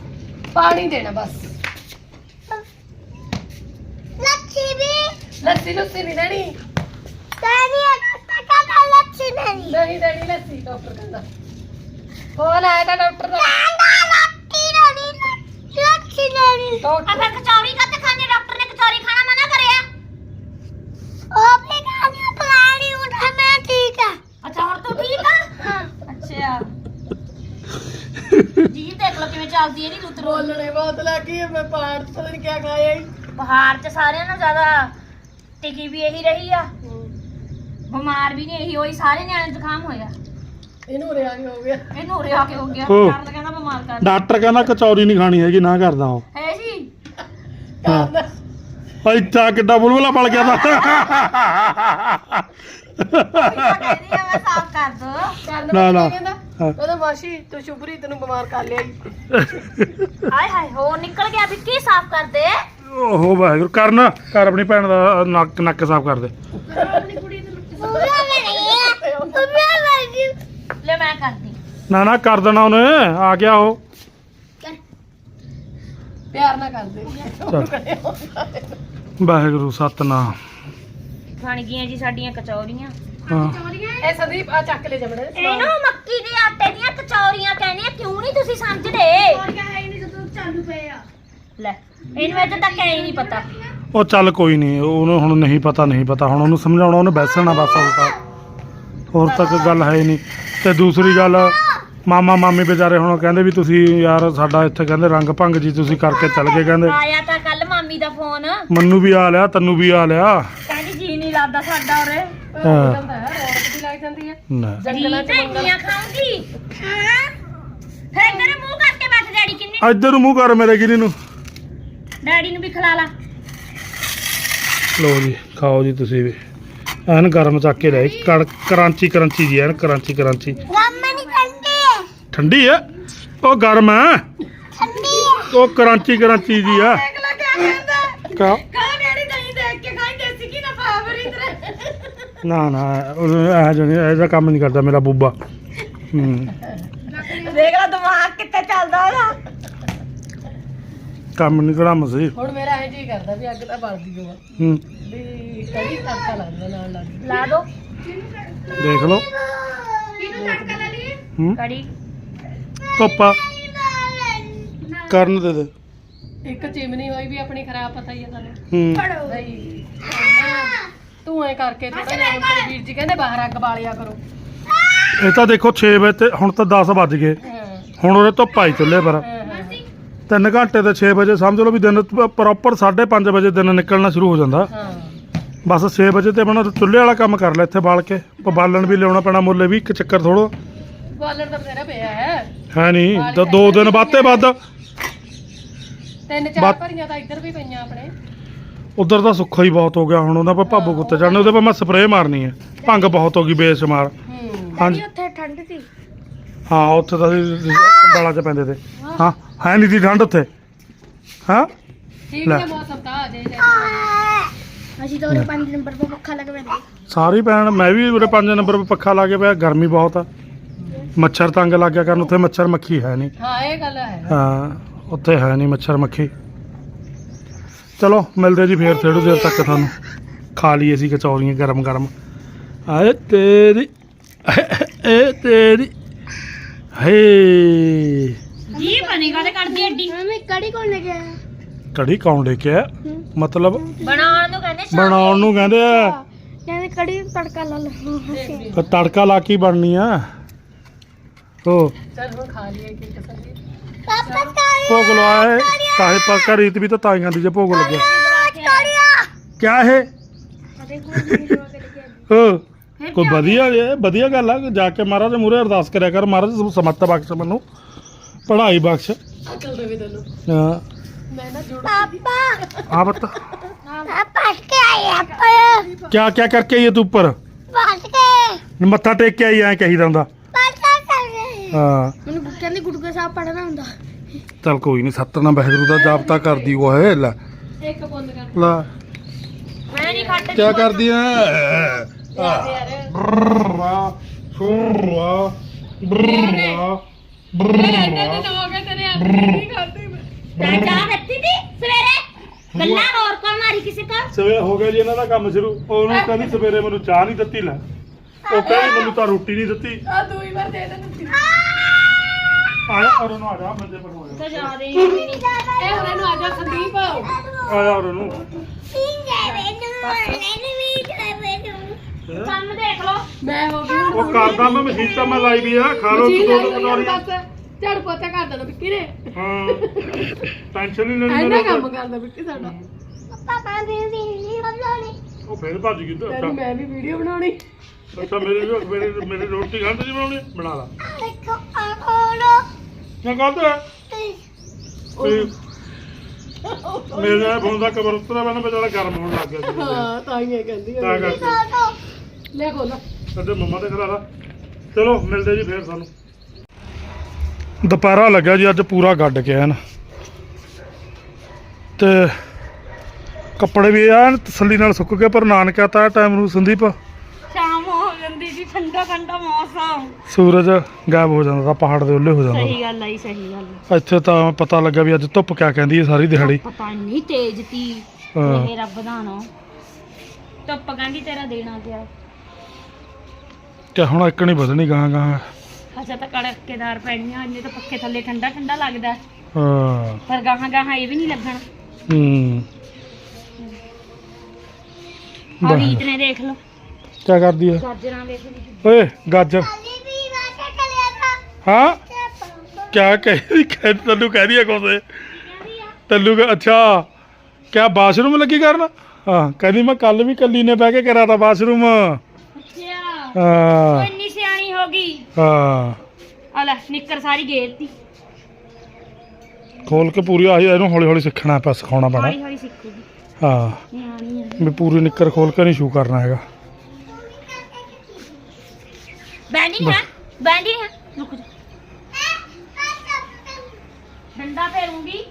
ਪਾਣੀ ਦੇਣਾ ਬਸ। ਲੱਛਮੀ ਲੱਸੀ ਲੁੱਸੀ ਨਹੀਂ ਦੇਣੀ। ਤਾਨੀ ਅਕਾ ਕਾ ਲੱਛਮੀ ਨਹੀਂ। ਨਹੀਂ ਦੇਣੀ ਲੱਸੀ ਡਾਕਟਰ ਕਹਿੰਦਾ। ਫੋਨ ਆਇਆ ਤਾਂ ਡਾਕਟਰ ਦਾ ਕਾਂਗਾ ਲੱਤੀ ਨਹੀਂ ਲੱਛਮੀ ਨਹੀਂ ਆ ਡਾਕਟਰ ਫਿਰ ਕਚੌਰੀ ਕੱਤ ਖਾਣੀ ਡਾਕਟਰ ਨੇ ਕਚੌਰੀ ਖਾਣਾ ਮਨਾ ਕਰਿਆ ਉਹ ਵੀ ਖਾਣੀ ਪਲਾਣੀ ਉਠਾ ਮੈਂ ਠੀਕ ਆ ਅੱਛਾ ਹੁਣ ਤੂੰ ਠੀਕ ਆ ਹਾਂ ਅੱਛਾ ਜੀ ਦੇਖ ਲਓ ਕਿਵੇਂ ਚੱਲਦੀ ਹੈ ਨਹੀਂ ਲੁੱਤ ਰੋਲ ਬੋਲਣੇ ਬਹੁਤ ਲੱਗੀ ਮੈਂ ਪਾੜ ਪਤਾ ਨਹੀਂ ਕਿਆ ਖਾਇਆ ਹੀ ਬਹਾਰ ਚ ਸਾਰਿਆਂ ਨਾਲੋਂ ਜ਼ਿਆਦਾ ਟਿਕੀ ਵੀ ਇਹੀ ਰਹੀ ਆ ਬਿਮਾਰ ਵੀ ਨਹੀਂ ਇਹੀ ਹੋਈ ਸਾਰੇ ਨਿਆਣੇ ਜ਼ੁਕਾਮ ਹੋਇਆ ਇਹਨੂੰ ਰਿਆ ਕੀ ਹੋ ਗਿਆ। ਇਹਨੂੰ ਉਰੇ ਆ ਕੇ ਹੋ ਗਿਆ। ਹੋ। ਡਾਕਟਰ ਕਹਿੰਦਾ ਬਿਮਾਰ ਕਰ ਡਾਕਟਰ ਕਹਿੰਦਾ ਕਚੌਰੀ ਨਹੀਂ ਖਾਣੀ ਹੈਗੀ ਨਾ ਕਰਦਾ ਉਹ। ਹੈ ਜੀ। ਹਾਂ। ਇੱਥਾ ਕਿੱਡਾ ਬੁਲਬੁਲਾ ਪਲ ਗਿਆ ਤਾਂ ਕਹਿੰਦੀ ਆ ਮੈਂ ਸਾਫ਼ ਕਰ ਦੋ। ਕਰਨ ਨਾ, ਨਾ। ਕਹਿੰਦਾ? ਹਾਂ। ਕਹਿੰਦਾ ਮਾਸੀ ਤੂੰ ਸ਼ੁਭਰੀਤ ਨੂੰ ਬਿਮਾਰ ਕਰ ਲਿਆ ਈ। ਹਾਏ ਹਾਏ ਹੋਰ ਨਿਕਲ ਗਿਆ ਵਿੱਕੀ ਸਾਫ਼ ਕਰ ਦੇ। ਓਹੋ ਵਾਹਿਗੁਰੂ। ਕਰਨ ਕਰ ਆਪਣੀ ਭੈਣ ਦਾ ਨੱਕ ਨੱਕ ਸਾਫ਼ ਕਰ ਦੇ। ਪੂਰਾ ਨਹੀਂ ਹੈ ਪੂਰਾ ਨਹੀਂ ਲੈ ਮੈਂ ਕਰਦੀ। ਨਾ ਨਾ ਕਰ ਦੇਣਾ ਉਹਨੇ। ਆ ਗਿਆ ਉਹ। ਪਿਆਰ ਨਾਲ ਕਰਦੇ। ਚੱਲ। ਵਾਹਿਗੁਰੂ ਸਤਨਾਮ। ਬਣ ਗਈਆਂ ਜੀ ਸਾਡੀਆਂ ਕਚੌਰੀਆਂ। ਹਾਂ। ਇਹ ਸੰਦੀਪ ਆ ਚੱਕ ਲੈ ਜਮਣੇ ਇਹਨੂੰ ਮੱਕੀ ਦੇ ਆਟੇ ਦੀਆਂ ਕਚੌਰੀਆਂ ਕਹਿੰਦੇ ਆ ਕਿਉਂ ਨਹੀਂ ਤੁਸੀਂ ਸਮਝਦੇ ਲੈ ਇਹਨੂੰ ਅਜੇ ਤੱਕ ਐ ਨਹੀਂ ਪਤਾ। ਉਹ ਚੱਲ ਕੋਈ ਨਹੀਂ ਉਹਨੂੰ ਹੁਣ ਨਹੀਂ ਪਤਾ ਨਹੀਂ ਪਤਾ। ਹੁਣ ਉਹਨੂੰ ਸਮਝਾਉਣਾ ਉਹਨੇ ਬੈਸਣਾ ਬਸ ਹੋਰ ਤੱਕ ਗੱਲ ਹੈ ਹੀ ਨਹੀਂ। ਤੇ ਦੂਸਰੀ ਗੱਲ ਮਾਮਾ ਮਾਮੀ ਵਿਚਾਰੇ ਹੁਣ ਕਹਿੰਦੇ ਵੀ ਤੁਸੀਂ ਯਾਰ ਸਾਡਾ ਇੱਥੇ ਕਹਿੰਦੇ ਰੰਗ ਭੰਗ ਜੀ ਤੁਸੀਂ ਕਰਕੇ ਚੱਲ ਗਏ ਕਹਿੰਦੇ। ਆਇਆ ਤਾਂ ਕੱਲ ਮਾਮੀ ਦਾ ਫੋਨ। ਮੰਨੂ ਵੀ ਆ ਲਿਆ ਤੈਨੂੰ ਵੀ ਆ ਲਿਆ। ਕਹਿੰਦੀ ਜੀ ਨਹੀਂ ਲੱਗਦਾ ਸਾਡਾ ਉਰੇ। ਹਾਂ। ਹੈ ਰੌਣਕ ਵੀ ਲੱਗ ਜਾਂਦੀ ਹੈ। ਨਾ। ਜੰਗਲਾਂ ਚ ਮੰਗਲ ਖਾਉਂਗੀ ਫਿਰ ਤੇਰੇ ਮੂੰਹ ਕਰਕੇ ਬੈਠ ਡੈਡੀ ਕਿੰਨੇ ਇੱਧਰ ਨੂੰ ਮੂੰਹ ਕਰ ਮੇਰੇ ਗਿਰੀ ਨੂੰ। ਡੈਡੀ ਨੂੰ ਵੀ ਖਿਲਾ ਲਾ। ਲਓ ਜੀ ਖਾਓ ਜੀ ਤੁਸੀਂ ਵੀ। ਐਨ ਗਰਮ ਚੱਕ ਕੇ ਲੈ ਕੜ ਕਰਾਂਚੀ ਕਰੰਚੀ ਜੀ ਐਨ ਕਰਾਂਚੀ ਕਰੰਚੀ। ਗਮ ਨਹੀਂ ਕੰਦੀ ਹੈ। ਠੰਡੀ ਹੈ? ਉਹ ਗਰਮ ਹੈ? ਠੰਡੀ ਹੈ। ਉਹ ਕਰਾਂਚੀ ਕਰਾਂਚੀ ਜੀ ਆ। ਕਾ ਨਾ ਨਾ ਨਾ ਉਹ ਇਹ ਜੋ ਨਹੀਂ ਇਹਦਾ ਕੰਮ ਨਹੀਂ ਕਰਦਾ ਮੇਰਾ ਬੂਬਾ। ਹੂੰ। ਦੇਖ ਲੈ ਦਿਮਾਗ ਕਿੱਥੇ ਚੱਲਦਾ ਉਹਦਾ। ਕੰਮ ਨਹੀਂ ਕਰਾਮ ਸੀ ਹੁਣ ਮੇਰਾ ਇਹ ਜੀ ਕਰਦਾ ਵੀ ਅੱਗ ਤਾਂ ਬਲਦੀ ਹੋਵਾ। ਹੂੰ। ਵੀ ਕੜੀ ਤੜਕਾ ਲੱਗਦਾ ਨਾਲ ਲੱਗ ਲਾ ਦੋ। ਦੇਖ ਲਓ। ਹੂੰ? ਕੜੀ। ਕਰਨ ਦੇ ਦੇ। ਇੱਕ ਚਿਮਨੀ ਹੋਈ ਵੀ ਆਪਣੀ ਖਰਾਬ ਪਤਾ ਹੀ ਹੈ ਤੁਹਾਨੂੰ ਹੂੰ। ਬਈ ਤੂੰ ਐ ਕਰਕੇ ਥੋੜਾ ਜਿਹਾ ਹੁਣ ਤੇਰੇ ਵੀਰ ਜੀ ਕਹਿੰਦੇ ਬਾਹਰ ਅੱਗ ਬਾਲਿਆ ਕਰੋ। ਇਹ ਤਾਂ ਦੇਖੋ 6 ਵਜੇ ਤੇ ਹੁਣ ਤਾਂ 10 ਵੱਜ ਗਏ। ਹਾਂ। ਹੁਣ ਉਹਦੇ ਧੁੱਪ ਆਈ ਚੁੱਲ੍ਹੇ ਪਰ। ਹਾਂ। 3 ਘੰਟੇ ਤੇ 6 ਵਜੇ ਸਮਝ ਲਓ ਵੀ ਦਿਨ ਪ੍ਰੋਪਰ 5:30 ਵਜੇ ਦਿਨ ਨਿਕਲਣਾ ਸ਼ੁਰੂ ਹੋ ਜਾਂਦਾ। ਹਾਂ। ਬਸ 6 ਵਜੇ ਤੇ ਆਪਣਾ ਚੁੱਲ੍ਹੇ ਵਾਲਾ ਕੰਮ ਕਰ ਲੈ ਇੱਥੇ ਬਾਲ ਕੇ। ਬਾਲਣ ਵੀ ਲਿਆਉਣਾ ਪੈਣਾ ਮੁੱਲੇ ਵੀ ਇੱਕ ਚੱਕਰ ਥੋੜੋ ਬਾਲਣ ਤਾਂ ਬਥੇਰਾ ਪਿਆ ਹੈ। ਹੈ ਨਹੀਂ ਤਾਂ ਦੋ ਦਿਨ ਬਾਤੇ ਵੱਧ। ਤਿੰਨ ਚਾਰ ਭਰੀਆਂ ਤਾਂ ਇੱਧਰ ਵੀ ਪਈਆਂ ਆਪਣੇ। ਉਧਰ ਤਾਂ ਸੁੱਖਾ ਹੀ ਬਹੁਤ ਹੋ ਗਿਆ ਹੁਣ ਉਹਦਾ ਪਰ ਭਾਬੂ ਕੁੱਤੇ ਚੜਨੇ ਉਹਦੇ ਪਰ ਮੈਂ ਸਪਰੇਅ ਮਾਰਨੀ ਹੈ। ਭੰਗ ਬਹੁਤ ਹੋ ਗਈ ਬੇਸ਼ੁਮਾਰ। ਹਾਂਜੀ। ਉੱਥੇ ਠੰਡ ਸੀ। ਹਾਂ ਉੱਥੇ ਤਾਂ ਕੰਬਾਲਾਂ 'ਚ ਪੈਂਦੇ ਤੇ। ਹਾਂ। ਹੈ ਨਹੀਂ ਦੀ ਠੰਡ ਉੱਥੇ। ਹਾਂ? ਠੀਕ ਲੈ। ਹੈ ਮੌਸਮ ਤਾਂ ਆ ਜੇ ਅਸੀਂ ਤਾਂ ਉਹਦੇ 5 ਨੰਬਰ 'ਤੇ ਪੱਖਾ ਲਗਾ ਬੈਠੇ ਸਾਰੀ ਪੈਣ ਮੈਂ ਵੀ ਉਰੇ 5 ਨੰਬਰ 'ਤੇ ਪੱਖਾ ਲਾ ਕੇ ਪਿਆ ਗਰਮੀ ਬਹੁਤ ਆ। ਮੱਛਰ ਤੰਗ ਲੱਗ ਗਿਆ ਕਰਨ ਉੱਥੇ ਮੱਛਰ ਮੱਖੀ ਹੈ ਨਹੀਂ। ਹਾਂ ਇਹ ਗੱਲ ਹੈ। ਹਾਂ ਉੱਥੇ ਹੈ ਨਹੀਂ ਮੱਛਰ ਮੱਖੀ। ਚਲੋ ਮਿਲਦੇ ਜੀ ਫੇਰ ਥੋੜੀ ਦੇਰ ਤੱਕ ਤੁਹਾਨੂੰ। ਖਾ ਲਈ ਅਸੀਂ ਕਚੌਰੀਆਂ ਗਰਮ ਗਰਮ। ਆਏ ਤੇਰੀ ਏ ਤੇਰੀ। ਹੇ। ਬਣੀ? ਕੱਢਦੀ ਐਡੀ ਕੜੀ ਕੋਲ ਲੈ ਕੇ ਆਇਆ? ਕੜੀ ਕੌਣ ਲੈ ਕੇ ਆਇਆ? ਮਤਲਬ ਬਣਾਉਣ ਨੂੰ ਕਹਿੰਦੇ ਸ਼ਾਮ ਬਣਾਉਣ ਨੂੰ। ਕਹਿੰਦੇ ਆ। ਕਹਿੰਦੇ ਕੜੀ ਨੂੰ ਤੜਕਾ ਲਾ ਲਾ। ਪਰ ਤੜਕਾ ਲਾ ਕੇ ਹੀ ਬਣਨੀ ਆ। ਉਹ ਚਲ ਹੁਣ ਖਾ ਲਈਏ ਕੀ ਕਸਮ ਦੀ ਪਾਪਾ ਕੜੀ ਭੋਗ ਲਵਾਏ ਤਾਹੇ ਪੱਕਾ ਰੀਤ ਵੀ ਤਾਂ ਤਾਂ ਹੀ ਖਾਂਦੀ ਜੇ ਭੋਗ ਲੱਗਿਆ ਕੜੀਆ ਕਿਆ ਇਹ? ਓ ਕੋਈ ਵਧੀਆ ਜੇ ਵਧੀਆ ਗੱਲ ਆ। ਜਾ ਕੇ ਮਹਾਰਾਜ ਦੇ ਮੂਹਰੇ ਅਰਦਾਸ ਕਰਿਆ ਕਰ। ਮਹਾਰਾਜ ਸਮੱਤ ਬਖਸ਼ ਮੈਨੂੰ। ਪੜ੍ਹਾਈ ਬਖਸ਼। ਅਕਲ ਦੇਵੇ ਤੈਨੂੰ। ਹਾਂ। ਮੈਂ ਨਾ ਜੁੜ ਪਾਪਾ। ਆ ਬਤਾ ਪਾਪਾ ਕੇ ਆਇਆ ਪਾਪਾ ਕਿਆ ਕਿਆ ਕਰਕੇ ਆਈ ਹੈ ਤੂੰ ਉੱਪਰ? ਪਾਸ ਕੇ। ਮੱਥਾ ਟੇਕ ਕੇ ਆਈ ਐ ਕਹੀਦਾ ਹੁੰਦਾ। ਹਾਂ। ਮੈਨੂੰ ਕਹਿੰਦੇ ਗੁਟਕੇ ਸਾਹਿਬ ਪੜਨਾ ਹੁੰਦਾ। ਚੱਲ ਕੋਈ ਨਹੀਂ ਸਤਨਾਮ ਵਾਹਿਗੁਰੂ ਦਾ ਜਾਪਤਾ ਕਰਦੀ ਉਹ ਹੈ ਲੈ। ਇੱਕ ਬੰਦ ਕਰ। ਲੈ। ਮੈਂ ਨਹੀਂ ਖੱਟ ਕਿਆ ਕਰਦੀ ਐ? ਯਾਰ। ਸ਼ੁਰਰਾ ਬਰਰਾ ਹੋ ਤੇਰੇ ਨਹੀਂ ਖਾਦੀ ਮੈਂ। ਚਾਹ ਦਿੱਤੀ ਸਵੇਰੇ। ਗੱਲਾਂ ਹੋਰ ਕੌਣ ਮਾਰੀ ਕਿਸੇ ਕੋਲ? ਸਵੇਰ ਹੋ ਗਿਆ ਜੀ ਇਹਨਾਂ ਦਾ ਕੰਮ ਸ਼ੁਰੂ। ਉਹਨੂੰ ਕਹਿੰਦੀ ਸਵੇਰੇ ਮੈਨੂੰ ਚਾਹ ਨਹੀਂ ਦਿੱਤੀ ਲੈ। ਉਹ ਕਹਿੰਦੀ ਮੈਨੂੰ ਤਾਂ ਰੋਟੀ ਨਹੀਂ ਦਿੱਤੀ। ਆ ਦੂਈ ਵਾਰ ਦੇ ਦੇ ਦਿੱਤੀ ਆਇਆ ਔਰ ਉਹਨੂੰ ਆ ਜਾ ਮੰਜੇ ਪਰ ਹੋ ਜਾ। ਤਾਂ ਜਾ ਰਹੀ ਨਹੀਂ ਇਹ ਹੁਣ ਇਹਨੂੰ ਆ ਜਾ ਸੰਦੀਪ। ਆਇਆ ਔਰ ਉਹਨੂੰ। ਕੰਮ ਦੇਖ ਲਓ। ਮੈਂ ਹੋ ਗਈ ਹੁਣ ਉਹ ਕਰਦਾ ਮੈਂ ਮਸ਼ੀਨ ਤਾਂ ਮੈਂ ਲਾਈ ਵੀ ਆ ਖਾ ਲੋ ਜੀ ਦੋ ਲੈ ਦੋ ਲਓ ਯਾਰ ਕਟੋਰੀਆਂ ਬਸ। ਝੜ ਪੋਚਾ ਕਰ ਦੇਣਾ ਵਿੱਕੀ ਨੇ। ਹਾਂ। ਟੈਨਸ਼ਨ ਨਹੀਂ ਲੈਣੀ ਐਨਾ ਮੇਰੇ ਕੰਮ ਕੋਲ। ਕਰਦਾ ਵਿੱਕੀ ਸਾਡਾ। ਪਾਪਾ ਵੀ ਵੀ ਬੋਲਣੀ ਉਹ ਫੇਰ ਭੱਜ ਗਈ ਤਾਂ ਤੈਨੂੰ ਮੈਂ ਵੀ ਵੀਡੀਓ ਬਣਾਉਣੀ। ਅੱਛਾ ਮੇਰੇ ਮੇਰੇ ਮੇਰੇ ਰੋਟੀ ਖਾਂਦੇ ਜੀ ਬਣਾਉਣੀ? ਬਣਾ ਲਾ। ਦੇਖੋ ਆ ਕੋਲੋ ਮੈਂ ਕਹਤਾ ਮੇਰੇ ਫੋਨ ਦਾ ਕਵਰ ਉੱਤਰਾ ਮੈਨੂੰ ਬੇਚਾਰਾ ਗਰਮ ਹੋਣ ਲੱਗ ਗਿਆ ਹਾਂ ਤਾਂ ਹੀ ਇਹ ਕਹਿੰਦੀ ਤਾਂ ਆ ਕਰਕੇ ਲੈ ਖੋਲ ਸਾਡੇ ਮੰਮਾ ਦੇ ਘਰ ਆ ਚਲੋ ਮਿਲਦੇ ਜੀ ਫੇਰ ਸਾਨੂੰ। ਦੁਪਹਿਰਾ ਲੱਗਿਆ ਜੀ ਅੱਜ ਪੂਰਾ ਗੱਡ ਕੇ ਐਨ ਤੇ ਕੱਪੜੇ ਵੀ ਐਨ ਤਸੱਲੀ ਨਾਲ ਸੁੱਕ ਗਏ ਪਰ ਨਾਨਕਿਆ ਤਾਂ ਟਾਈਮ ਨੂੰ ਸੰਦੀਪ। ਸ਼ਾਮ ਹੋ ਜਾਂਦੀ ਜੀ ਠੰਡਾ ਠੰਡਾ ਮੌਸਮ। ਸੂਰਜ ਗਾਇਬ ਹੋ ਜਾਂਦਾ ਤਾਂ ਪਹਾੜ ਦੇ ਉੱਲੇ ਹੋ ਜਾਂਦਾ। ਸਹੀ ਗੱਲ ਆਈ ਸਹੀ ਗੱਲ। ਇੱਥੇ ਤਾਂ ਪਤਾ ਲੱਗਾ ਵੀ ਅੱਜ ਧੁੱਪ ਕਿਆ ਕਹਿੰਦੀ ਹੈ ਸਾਰੀ ਦਿਹਾੜੀ। ਪਤਾ ਨਹੀਂ ਤੇਜ਼ ਤੀ ਹਾਂ। ਇਹ ਰੱਬ ਦਾ ਨਾ ਧੁੱਪ ਕਹਿੰਦੀ ਤੇਰਾ ਦੇਣਾ ਗਿਆ ਤੇ ਹੁਣ ਇੱਕ ਨਹੀਂ ਵਧਣੀ ਗਾਂ ਗਾਂ। ਅਜਾ ਤਾਂ ਕੜਕੇਦਾਰ ਪੈਣੀਆਂ ਇੰਨੇ ਤਾਂ ਪੱਖੇ ਥੱਲੇ ਠੰਡਾ ਠੰਡਾ ਲੱਗਦਾ। ਹਾਂ। ਪਰ ਗਾਹਾਂ ਗਾਹਾਂ ਇਹ ਵੀ ਨਹੀਂ ਲੱਗਣਾ। ਹੂੰ। ਆ ਰੀਤ ਨੇ ਦੇਖ ਲਓ। ਕਿਆ ਕਰਦੀ ਹੈ ਗਾਜਰਾਂ ਵੇਖ ਲਈ। ਓਏ ਗਾਜਰ। ਹਾਂ? ਕਿਆ ਕਹਿ ਕਹਿ ਤੈਨੂੰ ਕਹਿ ਰਹੀ ਹੈ ਕੋਸੇ ਤੈਨੂੰ ਕਹਿ- ਅੱਛਾ। ਕਿਆ ਬਾਥਰੂਮ ਲੱਗੀ ਕਰਨ? ਹਾਂ ਕਹਿੰਦੀ ਮੈਂ ਕੱਲ ਵੀ ਕੱਲੀ ਨੇ ਬਹਿ ਕੇ ਕਰਿਆ ਤਾ ਬਾਥਰੂਮ। ਅੱਛਾ ਹਾਂ। ਉਹ ਇੰਨੀ ਸਿਆਣੀ ਹੋ ਗਈ। ਹਾਂ। ਆ ਲੈ ਨਿੱਕਰ ਸਾਰੀ ਗੇਰਤੀ। ਖੋਲ ਕੇ ਪੂਰੀ ਆਹੀ ਇਹਨੂੰ ਹੌਲੀ ਹੌਲੀ ਸਿੱਖਣਾ ਪਿਆ ਸਿਖਾਉਣਾ ਪੈਣਾ। ਹੌਲੀ ਹੌਲੀ ਸਿੱਖੂਗੀ। ਹਾਂ। ਨਿਆਣੀ ਆ। ਵੀ ਪੂਰੀ ਨਿੱਕਰ ਖੋਲ ਕੇ ਨਹੀਂ ਸ਼ੂ ਕਰਨਾ ਹੈਗਾ। ਬੈਂਡੀ ਹੈ? ਬੈਂਡੀ ਹੈ? ਰੁਕ ਜਾ। ਡੰਡਾ ਫੇਰੂੰਗੀ।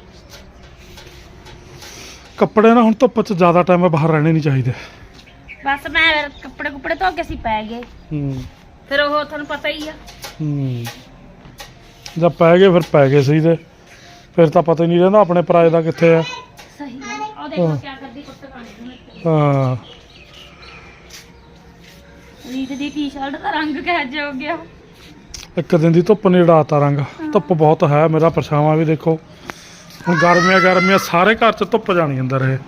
ਕੱਪੜੇ ਨਾ ਹੁਣ ਧੁੱਪ 'ਚ ਜ਼ਿਆਦਾ ਟਾਈਮ ਬਾਹਰ ਰਹਿਣੇ ਨਹੀਂ ਚਾਹੀਦੇ। ਬਸ ਮੈਂ ਕੱਪੜੇ ਕੁਪੜੇ ਧੋ ਕੇ ਅਸੀਂ ਪੈ ਗਏ। ਹੂੰ। ਫਿਰ ਉਹ ਤੁਹਾਨੂੰ ਪਤਾ ਹੀ ਆ। ਹੂੰ। ਜਦ ਪੈ ਗਏ ਫਿਰ ਪੈ ਗਏ ਸਹੀ ਤੇ। ਫਿਰ ਤਾਂ ਪਤਾ ਹੀ ਨਹੀਂ ਰਹਿੰਦਾ ਆਪਣੇ ਪਰਾਏ ਦਾ ਕਿੱਥੇ ਆ। ਸਹੀ। ਆ। ਉਹ ਦੇਖੋ ਹਾਂ। ਕੀ ਕਰਦੀ ਕੁੱਟ ਕਾਣੀ ਹਾਂ। ਰੀਤ ਦੀ ਟੀ-ਸ਼ਰਟ ਦਾ ਰੰਗ ਕਿਹੋ ਜਿਹਾ ਹੋ ਗਿਆ? ਇੱਕ ਦਿਨ ਦੀ ਧੁੱਪ ਨੇ ਉਡਾਤਾ ਰੰਗ ਧੁੱਪ ਬਹੁਤ ਹੈ ਮੇਰਾ ਪਰਛਾਵਾਂ ਵੀ ਦੇਖੋ। ਹੁਣ ਗਰਮੀਆਂ ਗਰਮੀਆਂ ਸਾਰੇ ਘਰ 'ਚ ਧੁੱਪ ਜਾਣੀ ਅੰਦਰ ਇਹ।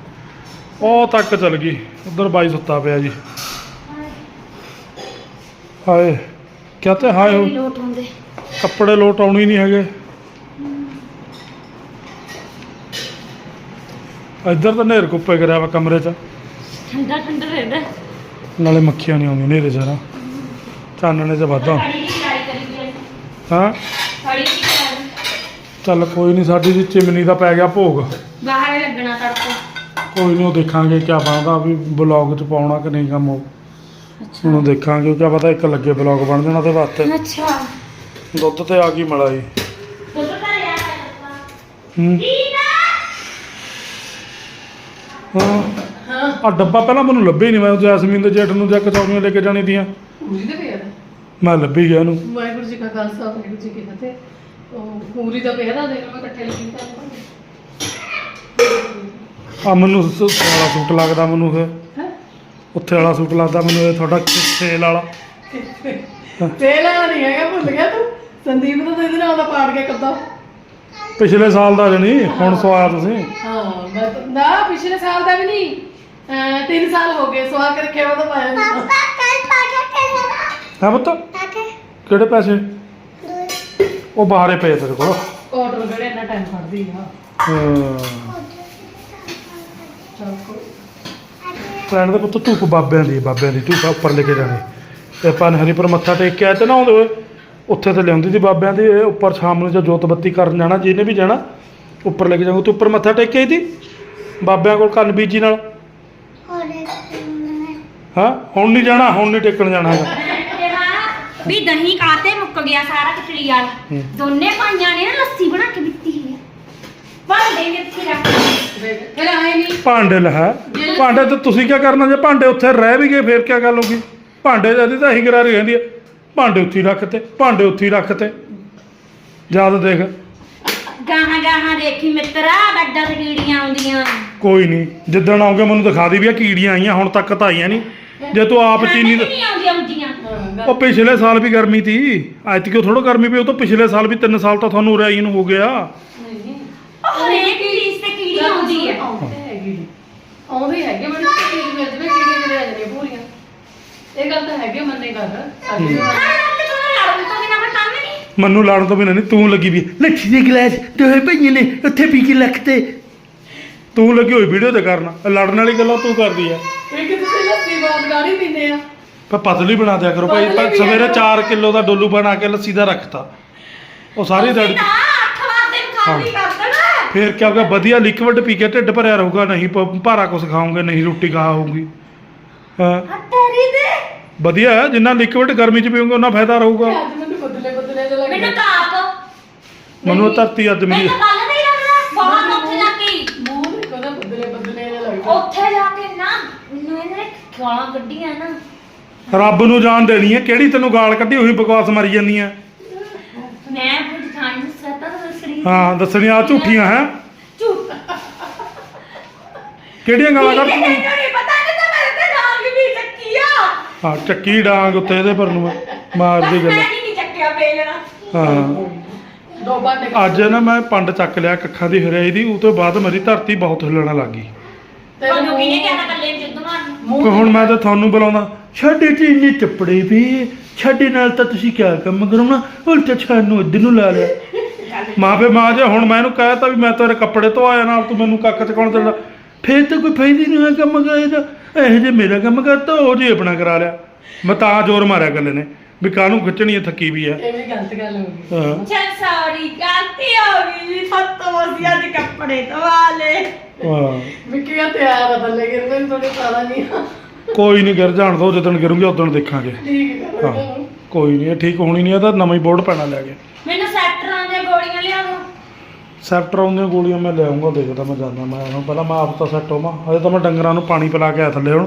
ਉਹ ਤੱਕ ਚਲ ਗਈ। ਉਧਰ ਬਾਈ ਸੁੱਤਾ ਪਿਆ ਜੀ। ਹਾਏ ਕਿਆ ਤੇ ਹਾਏ ਹੋ। ਲੋਟ ਹੁੰਦੇ। ਕੱਪੜੇ ਲੋਟ ਆਉਣੀ ਨਹੀਂ ਹੈਗੇ। ਇੱਧਰ ਤਾਂ ਨੇਰ ਕੁੱਪੇ ਕਰਿਆ ਵਾ ਕਮਰੇ 'ਚ। ਠੰਡਾ ਠੰਡਾ ਰਹਿੰਦਾ ਨਾਲੇ ਮੱਖੀਆਂ ਨਹੀਂ ਆਉਂਦੀਆਂ ਨੇਰੇ ਸਾਰਾ ਚਾਨਣੇ 'ਚ ਵਾਧਾ। ਸਾੜੀ ਦੀ ਹੈ। ਹਾਂ? ਸਾੜੀ ਦੀ ਤਿਆਰੀ। ਚੱਲ ਕੋਈ ਨਹੀਂ ਸਾਡੀ ਦੀ ਚਿਮਨੀ ਦਾ ਪੈ ਗਿਆ ਭੋਗ। ਬਾਹਰ ਹੀ ਲੱਗਣਾ ਤੜਕੋ। ਕੋਈ ਨਹੀਂ ਉਹ ਦੇਖਾਂਗੇ ਕਿਆ ਬਣਦਾ ਵੀ ਬਲੌਗ 'ਚ ਪਾਉਣਾ ਕਿ ਨਹੀਂ ਕੰਮ ਉਹ। ਹੁਣ ਉਹ ਦੇਖਾਂਗੇ ਕਿਆ ਪਤਾ ਇੱਕ ਲੱਗੇ ਬਲੌਗ ਬਣ ਜਾਣਾ ਤੇ ਵਾਸਤੇ। ਅੱਛਾ। ਦੁੱਧ ਤੇ ਆ ਗਈ ਮਲਾਈ ਦੁੱਧ ਤਾਂ ਲਿਆ ਹੈ। ਹੂੰ। ਆ ਡੱਬਾ ਪਹਿਲਾਂ ਮੈਨੂੰ ਲੱਭੇ ਹੀ ਨਹੀਂ ਮੈਂ ਜੈਸਮੀਨ ਦੇ ਜੇਠ ਨੂੰ ਜਾਂ ਕਚੌਰੀਆਂ ਲੈ ਕੇ ਜਾਣੀ ਦੀਆਂ। ਮੈਂ ਲੱਭੀ ਗਿਆ ਇਹਨੂੰ। ਵਾਹਿਗੁਰੂ ਜੀ ਕਾ ਖਾਲਸਾ ਵਾਹਿਗੁਰੂ ਜੀ ਕੀ ਫਤਿਹ। ਉਹ ਪੂਰੀ ਦਾ ਪਿਆ ਦਾ ਮੈਂ ਇਕੱਠੇ ਲਿਖੀ ਤਾਂ ਆ ਮੈਨੂੰ ਸ- ਵਾਲਾ ਸੂਟ ਲੱਗਦਾ ਮੈਨੂੰ ਇਹ। ਹੈ? ਉੱਥੇ ਵਾਲਾ ਸੂਟ ਲੱਗਦਾ ਮੈਨੂੰ ਇਹ ਤੁਹਾਡਾ ਸੇਲ ਵਾਲਾ। ਤੇਲਾ ਨਹੀਂ ਹੈਗਾ ਭੁੱਲ ਗਿਆ ਤੂੰ। ਸੰਦੀਪ ਦਾ ਤਾਂ ਇਹਦੇ ਨਾਲ ਦਾ ਪਾੜ ਕੇ ਕੱਦਾ। ਪਿਛਲੇ ਸਾਲ ਦਾ ਜਣੀ ਹੁਣ ਸਵਾਇਆ ਤੁਸੀਂ। ਹਾਂ ਮੈਂ ਤਾਂ- ਨਾ ਪਿਛਲੇ ਸਾਲ ਦਾ ਵੀ ਨਹੀਂ। ਅਹ ਤਿੰਨ ਸਾਲ ਹੋ ਗਏ ਸਵਾ ਕੇ ਰੱਖਿਆ ਉਹ ਤਾਂ ਪਾਇਆ ਨਹੀਂ ਪਾਪਾ ਕੱਲ ਪਾਕੇ ਚੱਲਣਾ ਹੈ ਪੁੱਤ? ਪਾਕੇ ਕਿਹੜੇ ਪੈਸੇ? ਉਹ ਬਾਹਰੇ ਪਏ ਤੇਰੇ ਕੋਲ। ਆਰਡਰ ਕਿਹੜੇ ਇੰਨਾ ਟਾਈਮ ਫੜਦੀ ਆ। ਹਾਂ। ਭੈਣ ਦੇ ਪੁੱਤ ਧੂਪ ਬਾਬਿਆਂ ਦੀ ਬਾਬਿਆਂ ਦੀ ਧੂਪ ਉੱਪਰ ਲੈ ਕੇ ਜਾਣੀ। ਤੇ ਆਪਾਂ ਨੇ ਹਰੀਪੁਰ ਮੱਥਾ ਟੇਕ ਕੇ ਆਏ ਤੇ ਨਾ ਆਉਂਦੇ ਹੋਏ ਉੱਥੇ ਤੇ ਲਿਆਉਂਦੀ ਸੀ ਬਾਬਿਆਂ ਦੀ ਇਹ ਉੱਪਰ ਸ਼ਾਮ ਨੂੰ ਜੇ ਜੋਤ ਬੱਤੀ ਕਰਨ ਜਾਣਾ ਜਿਹਨੇ ਵੀ ਜਾਣਾ ਉੱਪਰ ਲੈ ਕੇ ਜਾਊਗਾ ਤੂੰ ਉੱਪਰ ਮੱਥਾ ਟੇਕ ਕੇ ਆਈ ਤੀ ਬਾਬਿਆਂ ਕੋਲ ਕੰਨ ਬੀਜੀ ਨਾਲ। ਹੋਰੇ ਹਾਂ ਹੁਣ ਨਹੀਂ ਜਾਣਾ ਹੁਣ ਨਹੀਂ ਟੇਕਣ ਜਾਣਾ ਹੈਗਾ। ਵੀ ਦਹੀਂ ਕਾਤੇ ਮੁੱਕ ਗਿਆ ਸਾਰਾ ਵਾਲਾ। ਹੂੰ। ਦੋਨੇ ਭਾਈਆਂ ਨੇ ਨਾ ਲੱਸੀ ਬਣਾ ਕੇ ਦਿੱਤੀ ਭਾਂਡੇ ਵਿੱਚ ਹੀ ਰੱਖ ਦੇਖ ਫਿਰ ਆਏ ਨਹੀਂ ਭਾਂਡੇ ਲਹਾ ਭਾਂਡੇ ਤੇ ਤੁਸੀਂ ਕੀ ਕਰਨਾ? ਜੇ ਭਾਂਡੇ ਉੱਥੇ ਰਹਿ ਵੀ ਗਏ ਫੇਰ ਕੀ ਗੱਲ ਹੋਗੀ ਭਾਂਡੇ ਜਦੀ ਤਾਂ ਇਹੀ ਗਰਾਰੀ ਰਹਿੰਦੀ ਹੈ। ਭਾਂਡੇ ਉੱਥੇ ਹੀ ਰੱਖਤੇ ਭਾਂਡੇ ਉੱਥੇ ਹੀ ਰੱਖਤੇ ਜਦ ਦੇਖ। ਗਾਹਾਂ ਗਾਹਾਂ ਦੇਖੀ ਮਿੱਤਰਾ ਬੱਡਾ ਤੇ ਕੀੜੀਆਂ ਆਉਂਦੀਆਂ। ਕੋਈ ਨਹੀਂ। ਜਿੱਦਣ ਆਉਂਗੇ ਮੈਨੂੰ ਦਿਖਾ ਦੀ ਵੀ ਆ ਕੀੜੀਆਂ ਆਈਆਂ ਹੁਣ ਤੱਕ ਤਾਂ ਆਈਆਂ ਨਹੀਂ। ਜੇ ਤੂੰ ਆਪ ਚੀਨੀ ਖਾਣੇ ਦਾ- ਚ ਨਹੀਂ ਆਉਂਦੀਆਂ ਆਉਂਦੀਆਂ ਉਹ ਪਿਛਲੇ ਸਾਲ ਵੀ ਗਰਮੀ ਤੀ। ਅੱਜ ਕਿਉਂ ਥੋੜਾ ਗਰਮੀ ਪਈ ਉਹ ਤਾਂ ਪਿਛਲੇ ਸਾਲ ਵੀ 3 ਸਾਲ ਤਾਂ ਤੁਹਾਨੂੰ ਉਰੇ ਆਈ ਨੂੰ ਹੋ ਗਿਆ। ਉਹ ਹਰੇਕ ਚੀਜ਼ ਤੇ ਕੀੜੀ ਆਉਂਦੀ ਹੈ। ਆਉਂਦੇ ਹੈਗੇ ਆਉਂਦੇ ਹੈਗੇ ਮੈਨੂੰ ਤਾਂ ਮਿਲ ਜਵੇ ਆ ਪੂਰੀਆਂ। ਇਹ ਗੱਲ ਤਾਂ ਹੈਗੀ ਮੰਨੇ ਗੱਲ। ਸਾਡੀ ਵੀ ਹਾਂ ਤੇ ਤੁਹਾਨੂੰ ਲੜਨ ਤੋਂ ਬਿਨਾਂ ਨਹੀਂ। ਮੈਨੂੰ ਲੜਨ ਤੋਂ ਬਿਨਾਂ ਨਹੀਂ ਤੂੰ ਲੱਗੀ ਵੀ ਲੱਠੀ ਦੇ ਗਲਾਸ ਦੋਵੇਂ ਭਈਏ ਨੇ ਉੱਥੇ ਪੀ ਕੇ ਲੱਖਤੇ ਤੂੰ। ਲੱਗੀ ਹੋਈ ਵੀਡੀਓ ਤੇ ਕਰਨਾ। ਇਹ ਲੜਨ ਵਾਲੀ ਗੱਲਾਂ ਤੂੰ ਕਰਦੀ ਆ। ਇੱਕ ਤੁਸੀਂ ਲੱਸੀ ਬਾਤ ਗਾੜੀ ਪੀਂਦੇ ਆ। ਪਰ ਪਤਲੀ ਬਣਾ ਦਿਆ ਕਰੋ ਭਾਈ ਪਰ ਪਤਲੀ ਵੀ ਸਵੇਰੇ ਆ। 4 ਕਿਲੋ ਦਾ ਡੋਲੂ ਬਣਾ ਕੇ ਲੱਸੀ ਦਾ ਰੱਖਤਾ। ਉਹ ਸਾਰੀ ਤੁਸੀਂ ਦੜ ਫੇਰ ਕੀ ਹੋਗਾ ਵਧੀਆ ਲਿਕਵਿਡ ਪੀ ਕੇ ਢਿੱਡ ਭਰਿਆ ਰਹੂਗਾ ਨਹੀਂ ਭਾਰਾ ਕੁਝ ਖਾਓਗੇ ਨਹੀਂ ਰੋਟੀ ਖਾਓਗੀ ਹਾਂ? ਦੇ ਵਧੀਆ ਹੈ ਜਿੰਨਾ ਲਿਕਵਿਡ ਗਰਮੀ ਚ ਪੀਓਗੇ ਉਹਨਾਂ ਫਾਇਦਾ ਰਹੂਗਾ। ਅੱਜ ਮੈਨੂੰ ਬਦਲੇ ਬਦਲੇ ਜਿਹਾ ਮੈਨੂੰ ਲੱਗਦਾ ਧਰਤੀ ਅੱਜ ਮੇਰੀ ਮੈਨੂੰ ਕੱਲ ਨਹੀਂ ਲੱਗਦਾ ਬਹੁਤ ਉੱਥੇ ਜਾ ਕੇ। ਮੂੰਹ ਦੇਖੋ ਨਾ ਬਦਲੇ ਬਦਲੇ ਜਿਹਾ ਲੱਗਦਾ ਉੱਥੇ ਜਾ ਕੇ ਨਾ ਮੈਨੂੰ ਇਹਨੇ ਗਾਲਾਂ ਕੱਢੀਆਂ ਨਾ। ਰੱਬ ਨੂੰ ਜਾਣ ਦੇਣੀ ਹੈ ਕਿਹੜੀ ਤੈਨੂੰ ਗਾਲ ਕੱਢੀ ਹੋਈ ਬਕਵਾਸ ਮਾਰੀ ਜਾਂਦੀ ਹੈ। ਮੈਂ ਨੂੰ ਹਾਂ ਦੱਸਣੀਆਂ ਆ ਝੂਠੀਆਂ ਹੈ? ਝੂਠ। ਕਿਹੜੀਆਂ ਗਾਲਾਂ ਕੱਢ ਮੈਨੂੰ ਨਹੀਂ ਪਤਾ ਨਹੀਂ ਤਾਂ ਮੇਰੇ ਤੇ ਨਾਮ ਵੀ ਚੱਕੀ ਆ। ਹਾਂ ਚੱਕੀ ਡਾਂਗ ਉੱਤੇ ਇਹਦੇ ਪਰ ਨੂੰ ਮਾਰਦੀ ਗੱਲ। ਮੈਂ ਨਹੀਂ ਚੱਕਿਆ ਵੇਲਣਾ ਹਾਂ। ਦੋ ਅੱਜ ਨਾ ਮੈਂ ਪੰਡ ਚੱਕ ਲਿਆ ਕੱਖਾਂ ਦੀ ਹਰਿਆਈ ਦੀ ਉਹ ਤੋਂ ਬਾਅਦ ਮੇਰੀ ਧਰਤੀ ਬਹੁਤ ਹਿੱਲਣ ਲੱਗ ਗਈ। ਤੁਹਾਨੂੰ ਕਿਹਨੇ ਕਹਿਣਾ ਕੱਲੇ ਨੂੰ ਜਿੱਦ ਮਾਰਨ ਕਿ ਹੁਣ ਮੈਂ ਤਾਂ ਤੁਹਾਨੂੰ ਬੁਲਾਉਂਦਾ ਛੱਡੇ ਤੇ ਇੰਨੇ ਚੱਪੜੇ ਵੀ ਛੱਡੇ ਨਾਲ ਤਾਂ ਤੁਸੀਂ ਕਿਆ ਕੰਮ ਕਰਾਉਣਾ? ਉਲਟਾ ਛੱਡ ਨੂੰ ਇੱਧਰ ਨੂੰ ਲਾ ਲਿਆ। ਮਾਂ ਫੇ ਮਾਂ ਜੇ ਹੁਣ ਮੈਂ ਇਹਨੂੰ ਕਹਿਤਾ ਵੀ ਮੈਂ ਤੇਰੇ ਕੱਪੜੇ ਧੋਇਆ ਨਾਲ ਤੂੰ ਮੈਨੂੰ ਕੱਖ ਚ ਕੌਣ ਦਿੰਦਾ ਫੇਰ ਤਾਂ ਕੋਈ ਫਾਇਦਾ ਨਹੀਂ ਹੋਇਆ ਕੰਮ ਕਰਾਏ ਦਾ। ਇਹੋ ਜੇ ਮੇਰਾ ਕੰਮ ਕਰਤਾ ਉਹ ਜੇ ਆਪਣਾ ਕਰਾ ਲਿਆ। ਮੈਂ ਤਾਂ ਜ਼ੋਰ ਮਾਰਿਆ ਗੱਲੇ ਨੇ ਵੀ ਕਾਹਨੂੰ ਖਿੱਚਣੀ ਹੈ ਥੱਕੀ ਵੀ ਹੈ ਇਹ ਵੀ ਗਲਤ ਗੱਲ ਹੋ ਗਈ। ਹਾਂ। ਚੱਲ ਸੌਰੀ ਗਲਤੀ ਹੋ ਗਈ। ਜੀ ਸੱਤੋਂ ਅਸੀਂ ਅੱਜ ਕੱਪੜੇ ਧਵਾ ਲਏ। ਹਾਂ। ਵਿੱਕੀਆਂ ਤਿਆਰ ਆ ਥੱਲੇ ਗਿਰ ਮੈਨੂੰ ਥੋੜੀ ਪਤਾ ਨਹੀਂ ਆ। ਕੋਈ ਨਹੀਂ ਗਿਰ ਜਾਣ ਦੋ ਜਦੋਂ ਗਿਰੂੰਗੇ ਉਦੋਂ ਦੇਖਾਂਗੇ। ਠੀਕ ਕਰੋ ਹਾਂ। ਕੋਈ ਨਹੀਂ ਇਹ ਠੀਕ ਹੋਣੀ ਨਹੀਂ ਇਹ ਤਾਂ ਨਵਾਂ ਹੀ ਬੋਰਡ ਪੈਣਾ ਲੈ ਕੇ। ਮੈਨੂੰ ਸੈਕਟਰਾਂ ਦੀਆਂ ਗੋਲੀਆਂ ਲਿਆ ਦੋ ਸੈਪਟਰ ਆਉਂਦੀਆਂ ਗੋਲੀਆਂ ਮੈਂ ਲੈ ਆਉਂਗਾ ਦੇਖਦਾ ਮੈਂ ਜਾਂਦਾ ਮੈਂ ਹੁਣ ਪਹਿਲਾਂ ਮੈਂ ਆਪ ਤਾਂ ਸੈੱਟ ਹੋਵਾਂ। ਹਜੇ ਤਾਂ ਮੈਂ ਡੰਗਰਾਂ ਨੂੰ ਪਾਣੀ ਪਿਲਾ ਕੇ ਆਇਆ ਥੱਲੇ ਹੁਣ।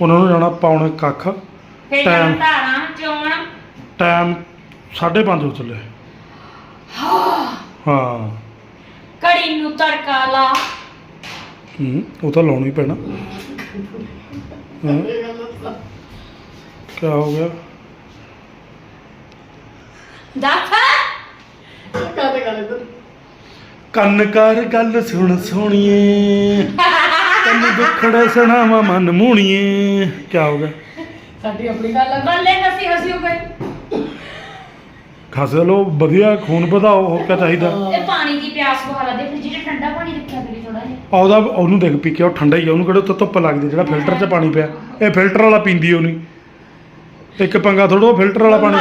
ਉਹਨਾਂ ਨੂੰ ਜਾਣਾ ਪਾਉਣੇ ਕੱਖ ਫੇਰ ਟਾਈਮ। ਜਦੋਂ ਧਾਰਾਂ ਚੋਣ। ਟਾਈਮ 5:30 ਹੋ ਚੱਲੇ ਹਾਂ। ਕੜੀ ਨੂੰ ਤੜਕਾ ਲਾ। ਹੂੰ ਉਹ ਤਾਂ ਲਾਉਣਾ ਹੀ ਪੈਣਾ। ਹਾਂ। ਕੀ ਹੋ ਗਿਆ? ਦੱਸ। ਕਾਹਦੇ ਕੰਨ ਕਰ ਗੱਲ ਸੁਣ ਸੋਣੀਏ। ਕੰਨ ਦੁੱਖੜੇ ਸੁਣਾਵਾ ਮਨ ਮੂਣੀਏ। ਕੀ ਹੋ ਗਿਆ? ਸਾਡੀ ਆਪਣੀ ਗੱਲ ਆ। ਬੱਲੇ ਹਸੀ ਹਸੀ ਹੋ ਗਈ। ਖਸ ਲੋ ਵਧੀਆ ਖੂਨ ਵਧਾਓ ਹੋਰ ਕਿਆ ਚਾਹੀਦਾ? ਤੇ ਪਾਣੀ ਦੀ ਪਿਆਸ ਲਾ ਦੇ ਫਿਰ ਜਿਹੜਾ ਠੰਡਾ ਪਾਣੀ ਰੱਖਿਆ ਕਰੀ ਥੋੜਾ ਜਿਹਾ। ਆ ਉਹਦਾ ਉਹਨੂੰ ਦੇਖ ਪੀ ਕੇ ਉਹ ਠੰਡਾ ਹੀ ਆ ਉਹਨੂੰ ਕਿਹੜਾ ਉੱਤੇ ਧੁੱਪ ਲੱਗਦੀ ਜਿਹੜਾ ਫਿਲਟਰ 'ਚ ਪਾਣੀ ਪਿਆ। ਇਹ ਫਿਲਟਰ ਵਾਲਾ ਪੀਂਦੀ ਉਹ ਨਹੀਂ ਇੱਕ ਪੰਗਾ ਥੋੜਾ ਉਹ ਫਿਲਟਰ ਵਾਲਾ ਪਾਣੀ।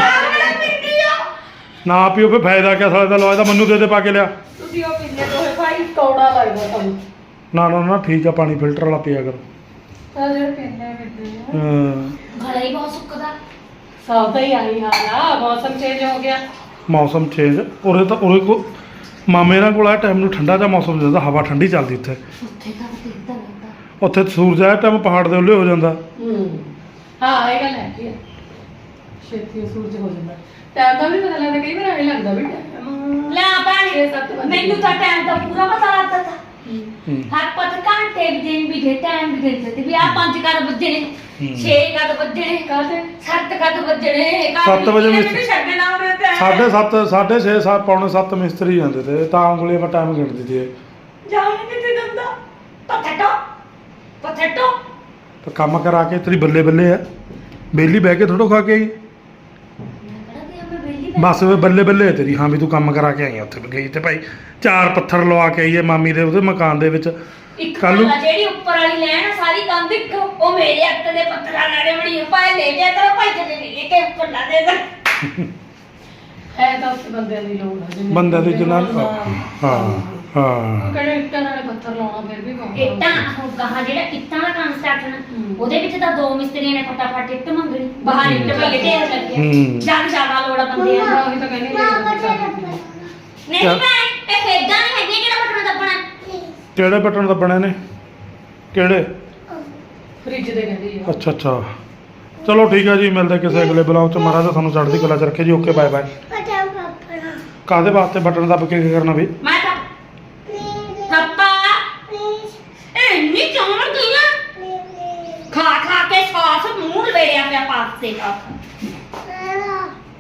ਨਾ ਪੀਓ ਫਿਰ ਫਾਇਦਾ ਕਿਆ ਸਾਲੇ ਦਾ ਲਵਾਇਆ ਤਾਂ ਮੈਨੂੰ ਦੇ ਦੇ ਪਾ ਕੇ ਲਿਆ। ਤੁਸੀਂ ਉਹ ਪੀਂਦੇ ਦੋਹੇ ਭਾਈ ਕੌੜਾ ਲੱਗਦਾ ਤੁਹਾਨੂੰ। ਨਾ ਨਾ ਨਾ ਠੀਕ ਆ ਪਾਣੀ ਫਿਲਟਰ ਵਾਲਾ ਪੀਆ ਕਰ। ਆ ਜਿਹੜੇ ਪੀਂਦੇ ਪੀਂਦੇ ਆ ਹਾਂ। ਗਲਾ ਹੀ ਬਹੁਤ ਸੁੱਕਦਾ। ਸਭ ਦਾ ਹੀ ਆਹੀ ਹਾਲ ਆ ਮੌਸਮ ਚੇਂਜ ਹੋ ਗਿਆ। ਮੌਸਮ ਚੇਂਜ ਉਰੇ ਤਾਂ ਉਰੇ ਕੋ ਮਾਮੇ ਨਾਲ ਕੋਲ ਆ ਟਾਈਮ ਨੂੰ ਠੰਡਾ ਜਿਹਾ ਮੌਸਮ ਜਾਂਦਾ ਹਵਾ ਠੰਡੀ ਚੱਲਦੀ ਉੱਥੇ ਉੱਥੇ ਸੂਰਜ ਆ ਟਾਈਮ ਪਹਾੜ ਦੇ ਉੱਲੇ ਹੋ ਜਾਂਦਾ। ਹੂੰ। ਹਾਂ ਇਹ ਗੱਲ ਹੈ ਕਿ ਛੇਤੀ ਸੂਰਜ ਹੋ ਜਾਂਦਾ। ਟਾਈਮ ਦਾ ਵੀ ਪਤਾ ਲੱਗਦਾ ਕਈ ਵਾਰ ਐਂ ਲੱਗਦਾ ਵੀ ਲੈ ਛੇ ਸੱਤ ਵਜੇ। ਮੈਨੂੰ ਤਾਂ ਟਾਈਮ ਦਾ ਪੂਰਾ ਪਤਾ ਲੱਗਦਾ ਤਾ। ਹੂੰ। ਹਰ ਪਤ ਘੰਟੇ ਵੀ ਦਿਨ ਵੀ ਦੇ ਟਾਈਮ ਵੀ ਦੇ ਤੇ ਵੀ ਆ ਪੰਜ ਕਦ ਵੱਜਣੇ ਹੂੰ। 6 ਕਦ ਵੱਜਣੇ ਕਾਹਤੇ ਸੱਤ ਕਦ ਵੱਜਣੇ ਸੱਤ ਵਜੇ ਵਿੱਚ- ਮੈਨੂੰ ਛੱਡਣਾ ਉਹਨੇ ਤੇ? ਸਾਢੇ ਸੱਤ ਸਾਢੇ ਛੇ ਸੱਤ ਪੌਣੇ ਸੱਤ ਮਿਸਤਰੀ ਜਾਂਦੇ ਤੇ ਤਾਂ ਉਂਗਲੀ ਆਪਾਂ ਟਾਈਮ ਗਿਣਦੀ ਸੀ ਜਾਣ ਕਿੱਥੇ ਦੰਦਾ ਪਥਟੋ ਪਥਟੋ ਤਾਂ ਕੰਮ ਕਰਾ ਕੇ ਤੇਰੀ ਬੱਲੇ ਬੱਲੇ ਆ। ਬੇਲੀ ਬਹਿ ਕੇ ਥੋੜੋ ਖਾ ਕੇ ਆਈ। ਬਸ ਬੱਲੇ ਬੱਲੇ ਤੇਰੀ ਹਾਂ ਵੀ ਤੂੰ ਕੰਮ ਕਰਾ ਕੇ ਆਈ ਆ ਉੱਥੇ ਗਈ ਤੇ ਭਾਈ ਚਾਰ ਪੱਥਰ ਲਵਾ ਕੇ ਆਈ ਹੈ ਮਾਮੀ ਦੇ ਉਹਦੇ ਮਕਾਨ ਦੇ ਵਿੱਚ। ਇੱਕ ਕੱਲ੍ਹ ਨੂੰ- ਕੱਲਾ ਜਿਹੜੀ ਉੱਪਰ ਵਾਲੀ ਲੈਣ ਆ, ਸਾਰੀ ਕੰਧ ਇੱਕ ਉਹ ਮੇਰੇ ਹੱਥ ਦੇ ਪੱਥਰਾਂ ਨਾਲੇ ਬਣੀ ਆ। ਭਾਈ ਲੈ ਜਾ ਤੇਰਾ ਭਾਈ ਤੇ ਲੈ ਕੇ ਉੱਪਰ ਲਾ ਦੇ ਦੇ ਹੈ ਤਾਂ ਉਸ ਬੰਦਿਆਂ ਦੀ ਲੋੜ ਹੈ ਬੰਦਿਆਂ ਦੀ ਜਿੰਨਾ ਬੰਦੇ ਹਾਂ। ਹਾਂ। ਕਿਹੜੇ ਇੱਟਾਂ ਨਾਲੇ ਪੱਥਰ ਲਾਉਣਾ ਫਿਰ ਵੀ ਬਹੁਤ ਇੱਟਾਂ ਹੁਣ ਕਹਾ ਜਿਹੜਾ ਇੱਟਾਂ ਦਾ ਕੰਸਟਰਕਸ਼ਨ। ਉਹਦੇ ਵਿੱਚ ਤਾਂ ਦੋ ਮਿਸਤਰੀਆਂ ਨੇ ਫਟਾਫਟ ਇੱਟ ਮੰਗਣੀ। ਬਾਹਰ ਇੱਟ ਪਈ ਢੇਰ ਲੱਗੇ ਹੂੰ। ਜਦ ਜ਼ਿਆਦਾ ਲੋੜ ਆ ਬੰਦਿਆਂ ਹਾਂ, ਨੂੰ। ਉਹੀ ਤਾਂ ਕਹਿੰਦੀ ਨਾ। ਹਾਂ ਬਚੇ ਰੱਖਣਾ ਨਹੀਂ ਕਿਆ? ਭੈਣ ਇਹ ਖੇਡਾਂ ਨਹੀਂ ਹੈਗੀਆਂ ਕਿਹੜਾ ਬਟਨ ਦੱਬਣਾ? ਕਿਹੜੇ ਬਟਨ ਦੱਬਣੇ ਨੇ? ਕਿਹੜੇ? ਫ੍ਰਿਜ ਦੇ ਕਹਿੰਦੀ ਆ। ਅੱਛਾ ਅੱਛਾ। ਚਲੋ ਠੀਕ ਹੈ ਜੀ ਮਿਲਦੇ ਕਿਸੇ ਅਗਲੇ ਬਲੌਗ ਚ। ਮਹਾਰਾਜ ਤੁਹਾਨੂੰ ਚੜ੍ਹਦੀ ਕਲਾ ਚ ਰੱਖੇ ਜੀ। ਓਕੇ ਬਾਏ ਕਾਦੇ ਵਾਸਤੇ ਬਟਨ ਦੱਬ ਕੇ ਕੀ ਕਰਨਾ ਬਈ ਮੈਂ ਇੰਨੀ ਚੌਣ ਕੀ ਆ? ਪਲੀਜ਼ ਖਾ ਖਾ ਕੇ ਸਾਸ ਮੂੰਹ ਲਵੇੜਿਆ ਪਿਆ ਪਾਸੇ ਦਾ।